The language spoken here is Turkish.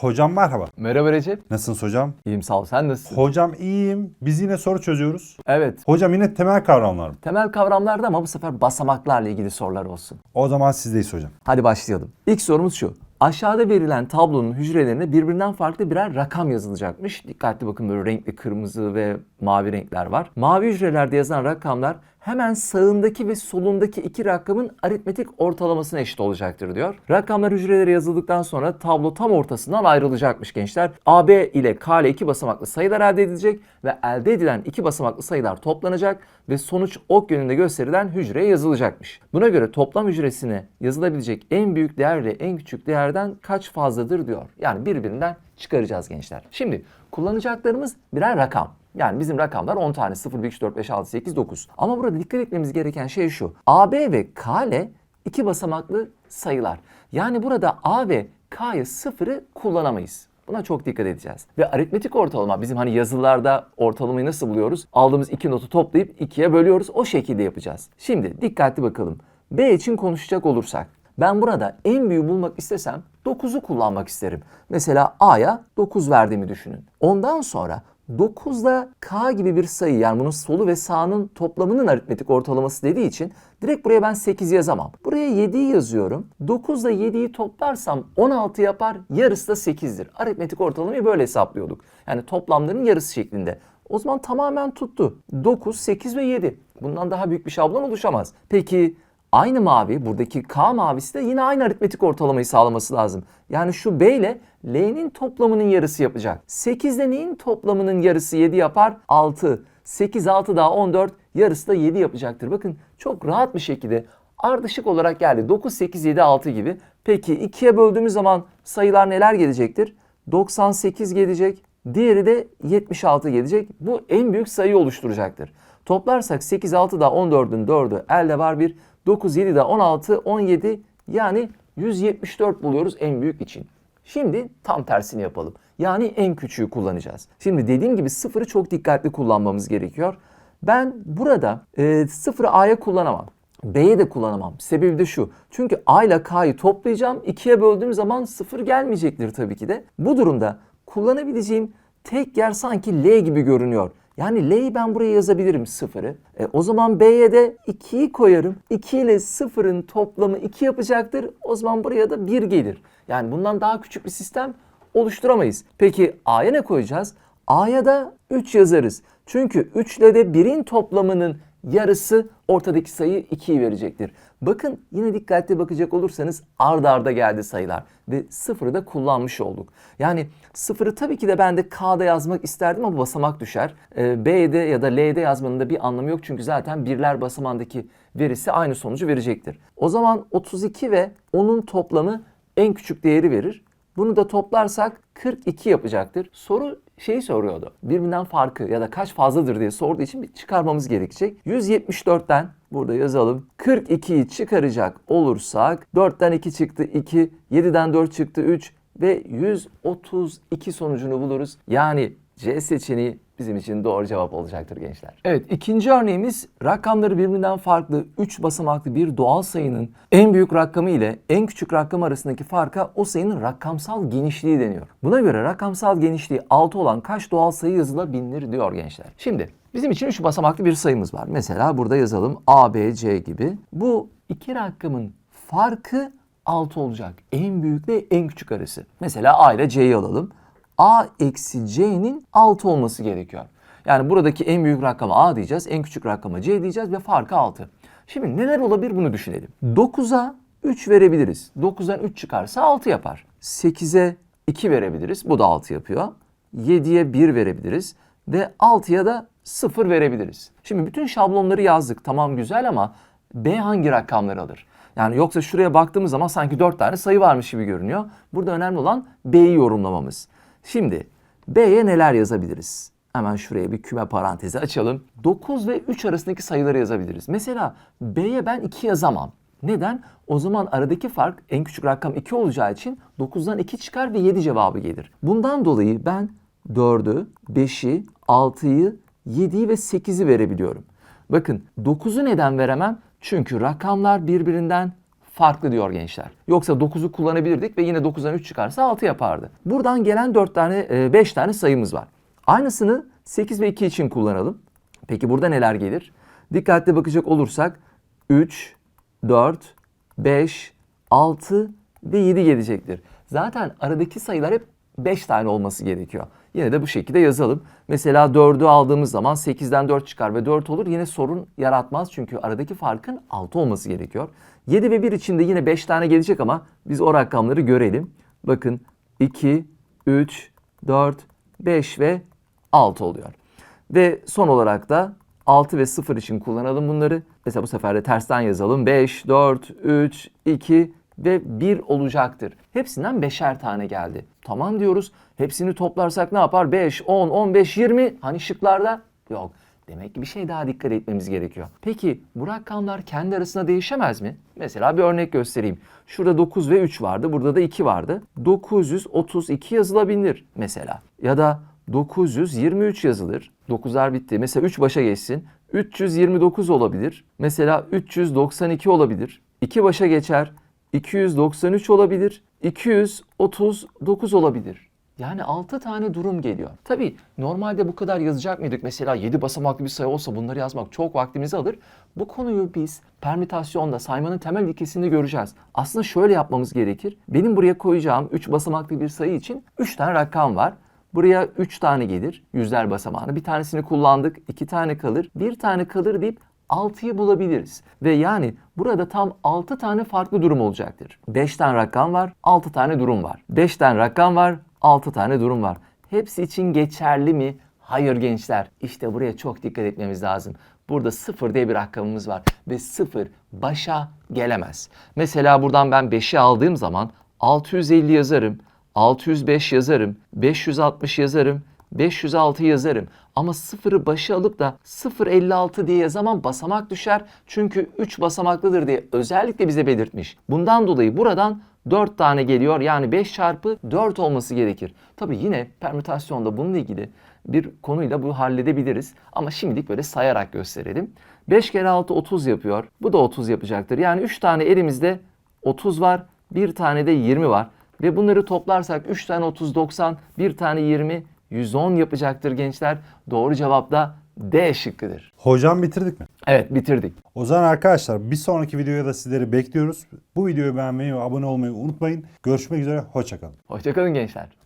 Hocam merhaba. Merhaba Recep. Nasılsınız hocam? İyiyim sağ ol. Sen nasılsın? Hocam iyiyim. Biz yine soru çözüyoruz. evet. Hocam yine temel kavramlar mı? Temel kavramlarda ama bu sefer basamaklarla ilgili sorular olsun. O zaman sizdeyiz hocam. Hadi başlayalım. İlk sorumuz şu. Aşağıda verilen tablonun hücrelerine birbirinden farklı birer rakam yazılacakmış. Dikkatli bakın böyle renkli kırmızı ve mavi renkler var. Mavi hücrelerde yazılan rakamlar hemen sağındaki ve solundaki iki rakamın aritmetik ortalamasına eşit olacaktır diyor. Rakamlar hücrelere yazıldıktan sonra tablo tam ortasından ayrılacakmış gençler. AB ile K ile iki basamaklı sayılar elde edilecek ve elde edilen iki basamaklı sayılar toplanacak ve sonuç ok yönünde gösterilen hücreye yazılacakmış. Buna göre toplam hücresine yazılabilecek en büyük değerle en küçük değerden kaç fazladır diyor. Yani birbirinden çıkaracağız gençler. Şimdi kullanacaklarımız birer rakam. Yani bizim rakamlar 10 tane 0, 1, 2, 3, 4, 5, 6, 8, 9. Ama burada dikkat etmemiz gereken şey şu. AB ve K iki basamaklı sayılar. Yani burada A ve K'yı sıfırı kullanamayız. Buna çok dikkat edeceğiz. Ve aritmetik ortalama bizim hani yazılarda ortalamayı nasıl buluyoruz? Aldığımız iki notu toplayıp ikiye bölüyoruz. O şekilde yapacağız. Şimdi dikkatli bakalım. B için konuşacak olursak ben burada en büyüğü bulmak istesem 9'u kullanmak isterim. Mesela A'ya 9 verdiğimi düşünün. Ondan sonra 9 ile K gibi bir sayı yani bunun solu ve sağının toplamının aritmetik ortalaması dediği için direkt buraya ben 8 yazamam. Buraya 7'yi yazıyorum. 9 ile 7'yi toplarsam 16 yapar. Yarısı da 8'dir. Aritmetik ortalamayı böyle hesaplıyorduk. Yani toplamların yarısı şeklinde. O zaman tamamen tuttu. 9, 8 ve 7. Bundan daha büyük bir şablon oluşamaz. Peki Aynı mavi, buradaki K mavisi de yine aynı aritmetik ortalamayı sağlaması lazım. Yani şu B ile L'nin toplamının yarısı yapacak. 8 ile neyin toplamının yarısı 7 yapar? 6. 8, 6 daha 14, yarısı da 7 yapacaktır. Bakın çok rahat bir şekilde ardışık olarak geldi. 9, 8, 7, 6 gibi. Peki 2'ye böldüğümüz zaman sayılar neler gelecektir? 98 gelecek. Diğeri de 76 gelecek. Bu en büyük sayıyı oluşturacaktır. Toplarsak 8, 6 daha 14'ün 4'ü elde var bir. 9, 7 daha 16, 17 yani 174 buluyoruz en büyük için. Şimdi tam tersini yapalım. Yani en küçüğü kullanacağız. Şimdi dediğim gibi sıfırı çok dikkatli kullanmamız gerekiyor. Ben burada e, sıfırı A'ya kullanamam. B'ye de kullanamam. Sebebi de şu. Çünkü A ile K'yı toplayacağım. 2'ye böldüğüm zaman sıfır gelmeyecektir tabii ki de. Bu durumda kullanabileceğim tek yer sanki L gibi görünüyor. Yani L'yi ben buraya yazabilirim sıfırı. E, o zaman B'ye de 2'yi koyarım. 2 ile sıfırın toplamı 2 yapacaktır. O zaman buraya da 1 gelir. Yani bundan daha küçük bir sistem oluşturamayız. Peki A'ya ne koyacağız? A'ya da 3 yazarız. Çünkü 3 ile de 1'in toplamının yarısı ortadaki sayı 2'yi verecektir. Bakın yine dikkatli bakacak olursanız arda arda geldi sayılar ve sıfırı da kullanmış olduk. Yani sıfırı tabii ki de ben de K'da yazmak isterdim ama basamak düşer. Ee, B'de ya da L'de yazmanın da bir anlamı yok çünkü zaten birler basamandaki verisi aynı sonucu verecektir. O zaman 32 ve onun toplamı en küçük değeri verir. Bunu da toplarsak 42 yapacaktır. Soru şeyi soruyordu. Birbirinden farkı ya da kaç fazladır diye sorduğu için bir çıkarmamız gerekecek. 174'ten burada yazalım. 42'yi çıkaracak olursak 4'ten 2 çıktı 2, 7'den 4 çıktı 3 ve 132 sonucunu buluruz. Yani C seçeneği bizim için doğru cevap olacaktır gençler. Evet ikinci örneğimiz rakamları birbirinden farklı 3 basamaklı bir doğal sayının en büyük rakamı ile en küçük rakam arasındaki farka o sayının rakamsal genişliği deniyor. Buna göre rakamsal genişliği 6 olan kaç doğal sayı yazılabilir diyor gençler. Şimdi bizim için 3 basamaklı bir sayımız var. Mesela burada yazalım A, B, C gibi. Bu iki rakamın farkı 6 olacak. En büyükle en küçük arası. Mesela A ile C'yi alalım. A eksi C'nin 6 olması gerekiyor. Yani buradaki en büyük rakama A diyeceğiz, en küçük rakama C diyeceğiz ve farkı 6. Şimdi neler olabilir bunu düşünelim. 9'a 3 verebiliriz. 9'dan 3 çıkarsa 6 yapar. 8'e 2 verebiliriz. Bu da 6 yapıyor. 7'ye 1 verebiliriz. Ve 6'ya da 0 verebiliriz. Şimdi bütün şablonları yazdık. Tamam güzel ama B hangi rakamları alır? Yani yoksa şuraya baktığımız zaman sanki 4 tane sayı varmış gibi görünüyor. Burada önemli olan B'yi yorumlamamız. Şimdi B'ye neler yazabiliriz? Hemen şuraya bir küme parantezi açalım. 9 ve 3 arasındaki sayıları yazabiliriz. Mesela B'ye ben 2 yazamam. Neden? O zaman aradaki fark en küçük rakam 2 olacağı için 9'dan 2 çıkar ve 7 cevabı gelir. Bundan dolayı ben 4'ü, 5'i, 6'yı, 7'yi ve 8'i verebiliyorum. Bakın 9'u neden veremem? Çünkü rakamlar birbirinden farklı diyor gençler. Yoksa 9'u kullanabilirdik ve yine 9'dan 3 çıkarsa 6 yapardı. Buradan gelen 4 tane 5 tane sayımız var. Aynısını 8 ve 2 için kullanalım. Peki burada neler gelir? Dikkatli bakacak olursak 3, 4, 5, 6 ve 7 gelecektir. Zaten aradaki sayılar hep 5 tane olması gerekiyor. Yine de bu şekilde yazalım. Mesela 4'ü aldığımız zaman 8'den 4 çıkar ve 4 olur. Yine sorun yaratmaz çünkü aradaki farkın 6 olması gerekiyor. 7 ve 1 için de yine 5 tane gelecek ama biz o rakamları görelim. Bakın 2, 3, 4, 5 ve 6 oluyor. Ve son olarak da 6 ve 0 için kullanalım bunları. Mesela bu sefer de tersten yazalım. 5, 4, 3, 2 ve 1 olacaktır. Hepsinden beşer tane geldi. Tamam diyoruz. Hepsini toplarsak ne yapar? 5, 10, 15, 20. Hani şıklarda? Yok. Demek ki bir şey daha dikkat etmemiz gerekiyor. Peki bu rakamlar kendi arasında değişemez mi? Mesela bir örnek göstereyim. Şurada 9 ve 3 vardı. Burada da 2 vardı. 932 yazılabilir mesela. Ya da 923 yazılır. 9'lar bitti. Mesela 3 başa geçsin. 329 olabilir. Mesela 392 olabilir. 2 başa geçer. 293 olabilir. 239 olabilir. Yani 6 tane durum geliyor. Tabii normalde bu kadar yazacak mıydık? Mesela 7 basamaklı bir sayı olsa bunları yazmak çok vaktimizi alır. Bu konuyu biz permütasyonda saymanın temel ilkesini göreceğiz. Aslında şöyle yapmamız gerekir. Benim buraya koyacağım 3 basamaklı bir sayı için 3 tane rakam var. Buraya 3 tane gelir yüzler basamağını. Bir tanesini kullandık, 2 tane kalır, 1 tane kalır deyip 6'yı bulabiliriz. Ve yani burada tam 6 tane farklı durum olacaktır. 5 tane rakam var, 6 tane durum var. 5 tane rakam var, 6 tane durum var. Hepsi için geçerli mi? Hayır gençler. İşte buraya çok dikkat etmemiz lazım. Burada 0 diye bir rakamımız var ve 0 başa gelemez. Mesela buradan ben 5'i aldığım zaman 650 yazarım, 605 yazarım, 560 yazarım, 506 yazarım. Ama sıfırı başa alıp da 056 diye yazamam basamak düşer. Çünkü 3 basamaklıdır diye özellikle bize belirtmiş. Bundan dolayı buradan 4 tane geliyor. Yani 5 çarpı 4 olması gerekir. Tabi yine permütasyonda bununla ilgili bir konuyla bu halledebiliriz. Ama şimdilik böyle sayarak gösterelim. 5 kere 6 30 yapıyor. Bu da 30 yapacaktır. Yani 3 tane elimizde 30 var. Bir tane de 20 var. Ve bunları toplarsak 3 tane 30 90, bir tane 20 110 yapacaktır gençler. Doğru cevap da D şıkkıdır. Hocam bitirdik mi? Evet bitirdik. O zaman arkadaşlar bir sonraki videoya da sizleri bekliyoruz. Bu videoyu beğenmeyi ve abone olmayı unutmayın. Görüşmek üzere, hoşçakalın. Hoşçakalın gençler.